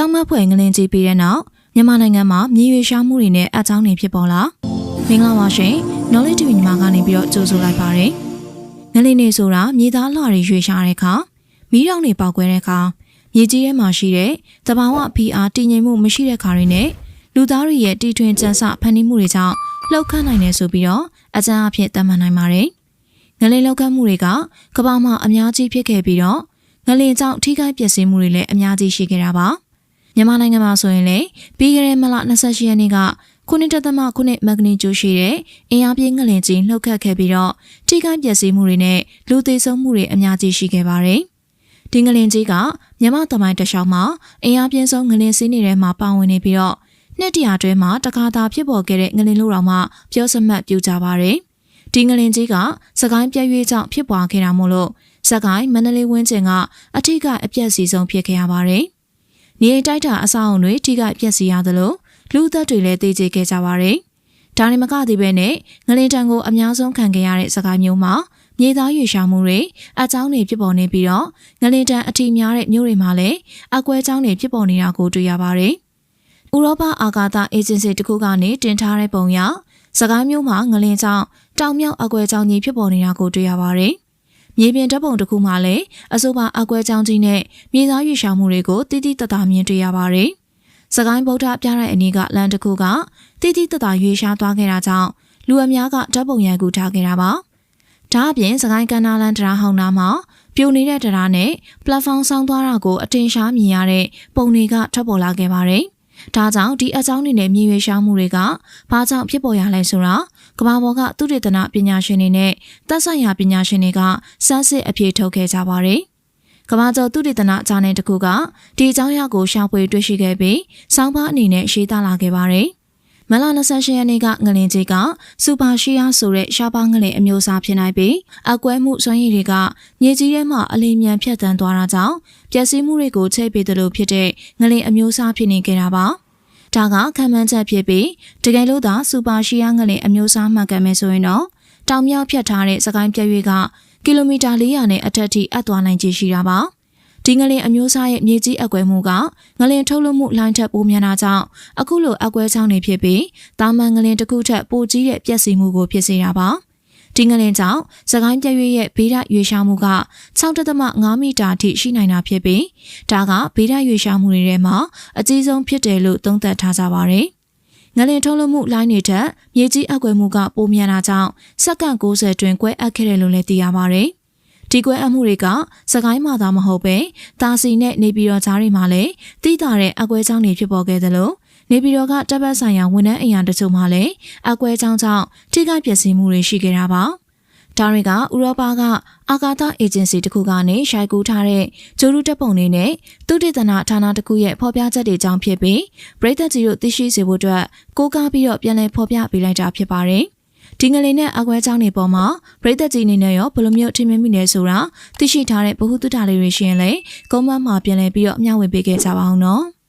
ကြောင်းမဖွဲ့ငလင်ကြီးပြီးတဲ့နောက်မြန်မာနိုင်ငံမှာမြေရွေရှားမှုတွေနဲ့အကြောင်းတွေဖြစ်ပေါ်လာမင်္ဂလာပါရှင် Knowledge TV ညီမကနေပြီးတော့ကြိုဆိုလိုက်ပါတယ်ငလင်နေဆိုတာမြေသားလှတွေရွေရှားတဲ့အခါမီးတောင်တွေပေါက်ကွဲတဲ့အခါမြေကြီးထဲမှာရှိတဲ့တဘာဝဖီအားတည်ငြိမ်မှုမရှိတဲ့ခါတွေနဲ့လူသားတွေရဲ့တီထွင်ကြံစဖန်တီးမှုတွေကြောင့်လှုပ်ခတ်နိုင်တယ်ဆိုပြီးတော့အကြမ်းအဖြစ်သတ်မှတ်နိုင်ပါတယ်ငလင်လောက်ကမှုတွေကကမ္ဘာမှာအများကြီးဖြစ်ခဲ့ပြီးတော့ငလင်ကြောင့်ထိခိုက်ပျက်စီးမှုတွေလည်းအများကြီးရှိခဲ့တာပါ မြန်မာနိုင်ငံမှာဆိုရင်လေပြီးခဲ့တဲ့မလ28ရက်နေ့ကခုနှစ်တသမခုနှစ်မဂနီကျိုရှိတဲ့အင်အားပြင်းငလင်ကြီးလှုပ်ခတ်ခဲ့ပြီးတော့ထိခိုက်ပျက်စီးမှုတွေနဲ့လူသေဆုံးမှုတွေအများကြီးရှိခဲ့ပါတယ်ဒီငလင်ကြီးကမြန်မာတမိုင်းတလျှောက်မှာအင်အားပြင်းဆုံးငလင်စည်းနေတဲ့မှာပါဝင်နေပြီးတော့နှစ်တရာတွဲမှာတခါသာဖြစ်ပေါ်ခဲ့တဲ့ငလင်လို့တော့မှပြောစမှတ်ပြုကြပါတယ်။ဒီငလင်ကြီးကစကိုင်းပြည့်ရွေးကြောင့်ဖြစ်ပွားခဲ့တာမို့လို့စကိုင်းမန္တလေးဝင်းကျင်ကအထိကအပြက်စီဆုံးဖြစ်ခဲ့ရပါတယ်။ နေအိမ်တိုက်တာအဆောက်အုံတွေထိခိုက်ပျက်စီးရသလိုလူသက်တွေလည်းတေးကျေခဲ့ကြပါတယ်။ဒါနဲ့မကသေးပဲနဲ့ငလင်တန်ကိုအများဆုံးခံခဲ့ရတဲ့စကိုင်းမျိုးမှာမြေသားရွေရှာမှုတွေအကြောင်းတွေဖြစ်ပေါ်နေပြီးတော့ငလင်တန်အထီများတဲ့မြို့တွေမှာလည်းအကွဲကြောင်းတွေဖြစ်ပေါ်နေတာကိုတွေ့ရပါတယ်။ဥရောပအာကာသအေဂျင်စီတစ်ခုကနေတင်ထားတဲ့ပုံရစကိုင်းမြို့မှာငလင်ကြောင့်တောင်မြောက်အကွဲကြောင်းကြီးဖြစ်ပေါ်နေတာကိုတွေ့ရပါတယ်။ မြေပြင်ဓာတ်ပုံတစ်ခုမှလည်းအဆိုပါအကွဲကြောင်းကြီးနဲ့မြေသားရွေရှာမှုတွေကိုတိတိတတ်တာမြင်တွေ့ရပါတယ်။စကိုင်းဗုဒ္ဓပြတဲ့အနီးကလမ်းတစ်ခုကတိတိတတ်တာရွေရှာသွားခဲ့တာကြောင့်လူအများကဓာတ်ပုံရိုက်ကူထားခဲ့တာပါ။ဒါအပြင်စကိုင်းကန္နာလန်တရားဟောင်းနာမှာပြိုနေတဲ့တရားနဲ့ platform ဆောင်းသွားတာကိုအထင်ရှားမြင်ရတဲ့ပုံတွေကထွက်ပေါ်လာခဲ့ပါတယ်။ ဒါကြောင့်ဒီအကြောင်းတွေနဲ့မြေရွေရှားမှုတွေကဘာကြောင့်ဖြစ်ပေါ်ရလဲဆိုတာကမ္ဘာပေါ်ကသုတေသနပညာရှင်တွေနဲ့သက်ဆိုင်ရာပညာရှင်တွေကစမ်းစစ်အပြေထုတ်ခဲ့ကြပါတယ်။ကမ္ဘာကျော်သုတေသနဂျာနယ်တစ်ခုကဒီအကြောင်းအရာကိုရှာဖွေတွေ့ရှိခဲ့ပြီးစောင်းပါအနေနဲ့ရေးသားလာခဲ့ပါတယ်။ မလ28ရက်နေ့ကငလင်ကြီးကစူပါရှီယာဆိုတဲ့ရှားပါငလင်အမျိုးအစားဖြစ်နိုင်ပြီးအကွဲမှုစွမ်းရည်တွေကမြေကြီးထဲမှာအလင်းမြန်ဖြတ်တန်းသွားတာကြောင့်ပျက်စီးမှုတွေကိုချဲ့ပေးတယ်လို့ဖြစ်တဲ့ငလင်အမျိုးအစားဖြစ်နေကြတာပါ။ဒါကခံမှန်းချက်ဖြစ်ပြီးတကယ်လို့သာစူပါရှီယာငလင်အမျိုးအစားမှန်ကန်မယ်ဆိုရင်တော့တောင်မြောက်ဖြတ်ထားတဲ့စကိုင်းပြည့်ရွေးကကီလိုမီတာ400နဲ့အထက်ထိအပ်သွားနိုင်ခြေရှိတာပါ။ ဒီငလင်အမျိုးအစားရဲ့မြေကြီးအကွဲမှုကငလင်ထုတ်လွှတ်မှုလိုင်းထက်ပိုများတာကြောင့်အခုလိုအကွဲချောင်းတွေဖြစ်ပြီးတာမန်ငလင်တစ်ခုထက်ပိုကြီးတဲ့ပျက်စီးမှုကိုဖြစ်စေတာပါဒီငလင်ကြောင့်စကိုင်းပြည့်ရွေ့ရဲ့ဘေးဓာတ်ရွေရှားမှုက6.5မီတာအထိရှိနိုင်တာဖြစ်ပြီးဒါကဘေးဓာတ်ရွေရှားမှုတွေထဲမှာအကြီးဆုံးဖြစ်တယ်လို့သုံးသပ်ထားကြပါတယ်ငလင်ထုတ်လွှတ်မှုလိုင်းတွေထက်မြေကြီးအကွဲမှုကပိုများတာကြောင့်စက္ကန့်60တွင်ကွဲအပ်ခဲ့တယ်လို့လည်းသိရပါတယ် ဒီကွဲအမှုတွေကစကိုင်းမှာသာမဟုတ်ပဲတာစီနဲ့နေပြည်တော်ကြားတွေမှာလည်းတိတာတဲ့အကွဲကြောင်းတွေဖြစ်ပေါ်ခဲ့သလိုနေပြည်တော်ကတပ်ပတ်ဆိုင်ရာဝန်ထမ်းအိမ်ယာတချို့မှာလည်းအကွဲကြောင်းကြောင့်ထိခိုက်ပျက်စီးမှုတွေရှိခဲ့တာပါဒါတွေကဥရောပကအာကာသအေဂျင်စီတစ်ခုကနေရှိုက်ကူးထားတဲ့ဂျိုရူတပ်ပုံတွေနဲ့သုတေသနဌာနတစ်ခုရဲ့ဖော်ပြချက်တွေကြောင့်ဖြစ်ပြီးပရိသတ်ကြီးတို့သိရှိစေဖို့အတွက်ကိုးကားပြီးတော့ပြန်လည်ဖော်ပြပေးလိုက်တာဖြစ်ပါတယ်။ ဒီငလင်နဲ့အကွဲချောင်းတွေပေါ်မှာပရိသတ်ကြီးအနေနဲ့ရောဘယ်လိုမျိုးထင်မြင်မိလဲဆိုတာသိရှိထားတဲ့ဗဟုသုတလေးတွေရှိရင်လည်းကုန်းမမှာပြန်လည်ပြီးတော့မျှဝေပေးခဲ့ကြပါအောင်နော်။